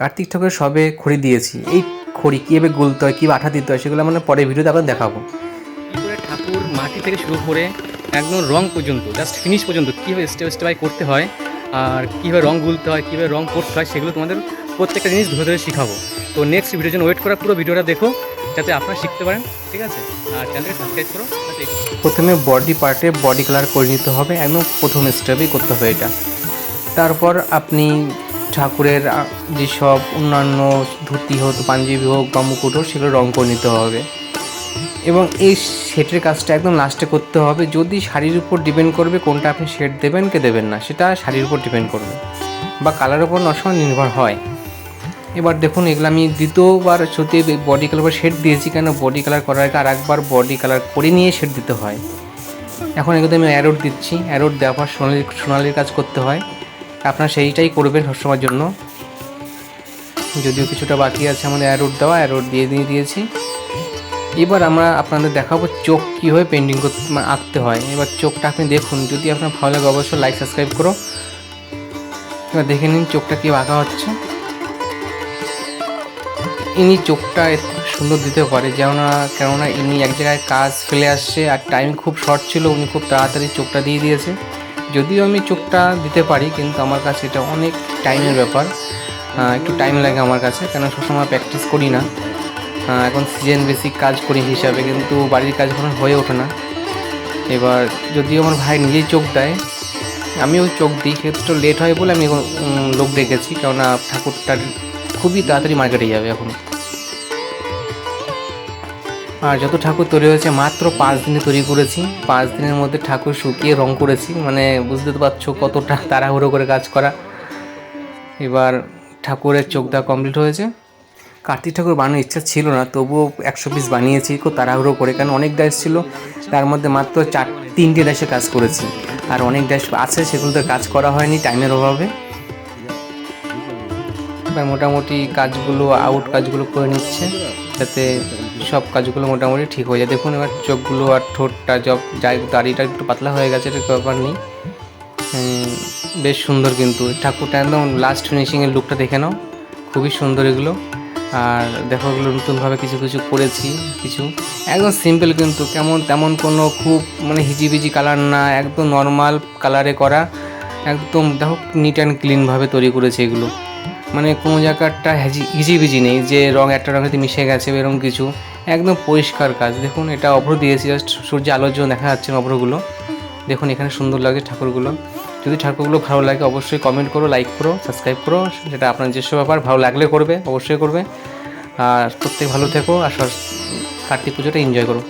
কার্তিক ঠাকুর সবে খড়ি দিয়েছি। এই খড়ি কীভাবে গুলতে হয় কীভাবে আঠা দিতে হয় সেগুলো মানে পরে ভিডিওতে আপনাদের দেখাবো। ঠাকুর মাটি থেকে শুরু করে একদম রং পর্যন্ত জাস্ট ফিনিশ পর্যন্ত কীভাবে স্টেপ স্টেপ করতে হয় আর কীভাবে রং গুলতে হয় কীভাবে রং করতে হয় সেগুলো তোমাদের প্রত্যেকটা জিনিস ধরে ধরে শেখাবো। তো নেক্সট ভিডিওর জন্য ওয়েট করা পুরো ভিডিওটা দেখো যাতে আপনারা শিখতে পারেন ঠিক আছে? আর চ্যানেলকে সাবস্ক্রাইব করো প্রথমে বডি পার্টে বডি কালার করে নিতে হবে একদম প্রথম স্টেপেই করতে হবে এটা। তারপর আপনি ঠাকুরের যেসব অন্যান্য ধুতি হোক, পাঞ্জাবি হোক বা মুকুট হোক, সেগুলো রঙ করে নিতে হবে। এবং এই শেডের কাজটা একদম লাস্টে করতে হবে। যদি শাড়ির উপর ডিপেন্ড করবে কোনটা আপনি শেড দেবেন, কে দেবেন না, সেটা শাড়ির উপর ডিপেন্ড করবে। বা কালারের উপর অনেক সময় নির্ভর হয়। এবার দেখুন, এগুলো আমি দ্বিতীয়বার সত্যি বডি কালার উপর শেড দিয়েছি কেন? বডি কালার করার আগে আর একবার বডি কালার করে নিয়ে শেড দিতে হয়। এখন এগুলো আমি অ্যারোড দিচ্ছি। অ্যারোড দেওয়ার পর সোনালি, সোনালির কাজ করতে হয়। আপনারা সেইটাই করবেন সবসময়ের জন্য। যদিও কিছুটা বাকি আছে আমাদের অ্যারোড দেওয়া অ্যারোড দিয়ে দিয়ে দিয়েছি। এবার আমরা আপনাদের দেখাবো চোখ কীভাবে পেন্টিং করতে আঁকতে হয়। এবার চোখটা আপনি দেখুন, যদি আপনার ভালো লাগে অবশ্যই লাইক সাবস্ক্রাইব করো। এবার দেখে নিন চোখটা কী আঁকা হচ্ছে। ইনি চোখটা সুন্দর দিতে পারে, যেমন, কেননা ইনি এক জায়গায় কাজ ফেলে আসছে, আর টাইম খুব শর্ট ছিল, উনি খুব তাড়াতাড়ি চোখটা দিয়ে দিয়েছে। যদিও আমি চোখটা দিতে পারি, কিন্তু আমার কাছে এটা অনেক টাইমের ব্যাপার। একটু টাইম লাগে আমার কাছে কেন সবসময় প্র্যাকটিস করি না। এখন সিজন বেসিক কাজ করি হিসাবে, কিন্তু বাড়ির কাজ এখন হয়ে ওঠে না। এবার যদিও আমার ভাই নিজেই চোখ দেয়, আমিও চোখ দিই সেক্ষেত্রে লেট হয় বলে আমি এখন লোক ডেকেছি, কেননা ঠাকুরটার খুবই তাড়াতাড়ি মার্কেটে যাবে এখন। আর যত ঠাকুর তৈরি হয়েছে, মাত্র পাঁচ দিনে তৈরি করেছি। পাঁচ দিনের মধ্যে ঠাকুর শুকিয়ে রং করেছি মানে বুঝতে তো পারছ কতটা তাড়াহুড়ো করে কাজ করা। এবার ঠাকুরের চোখ দেওয়া কমপ্লিট হয়েছে। কার্তিক ঠাকুর বানানোর ইচ্ছা ছিল না, তবুও একশো পিস বানিয়েছি, খুব তাড়াহুড়ো করে, কারণ অনেক ড্যাশ ছিল। তার মধ্যে মাত্র চার, তিনটে ড্যাশে কাজ করেছি। আর অনেক ড্যাশ আছে, সেগুলোতে কাজ করা হয়নি টাইমের অভাবে। মোটামুটি কাজগুলো, আউট কাজগুলো করে নিচ্ছে, যাতে সব কাজগুলো মোটামুটি ঠিক হয়ে যায়। দেখুন, এবার চোখগুলো আর ঠোঁটটা জব যাই দাড়িটা একটু পাতলা হয়ে গেছে এটা ব্যাপার নেই। বেশ সুন্দর কিন্তু। ঠাকুরটা একদম লাস্ট ফিনিশিংয়ের লুকটা দেখে নাও। খুবই সুন্দর এগুলো। আর দেখো, এগুলো নতুনভাবে কিছু কিছু করেছি, কিছু। একদম সিম্পল কিন্তু, কেমন, তেমন কোনো খুব মানে হিজিবিজি কালার না, একদম নর্মাল কালারে করা। একদম, দেখো নিট অ্যান্ড ক্লিনভাবে তৈরি করেছে এগুলো। মানে কোনো জায়গাটা হেজি- হিজিবিজি নেই যে রং একটা রঙেতে মিশে গেছে এরকম কিছু। একদম পরিষ্কার কাজ। দেখুন, এটা অভ্র দিয়েছি জাস্ট সূর্য আলোর জন্য দেখা যাচ্ছে অভ্রগুলো। দেখুন, এখানে সুন্দর লাগে ঠাকুরগুলো। যদি ঠাকুরগুলো ভালো লাগে, অবশ্যই কমেন্ট করো লাইক করো সাবস্ক্রাইব করো। সেটা আপনার যেসব ব্যাপার, ভালো লাগলে করবে, অবশ্যই করবে। আর প্রত্যেক ভালো থেকো, আর কার্তিক পুজোটা এনজয় করো।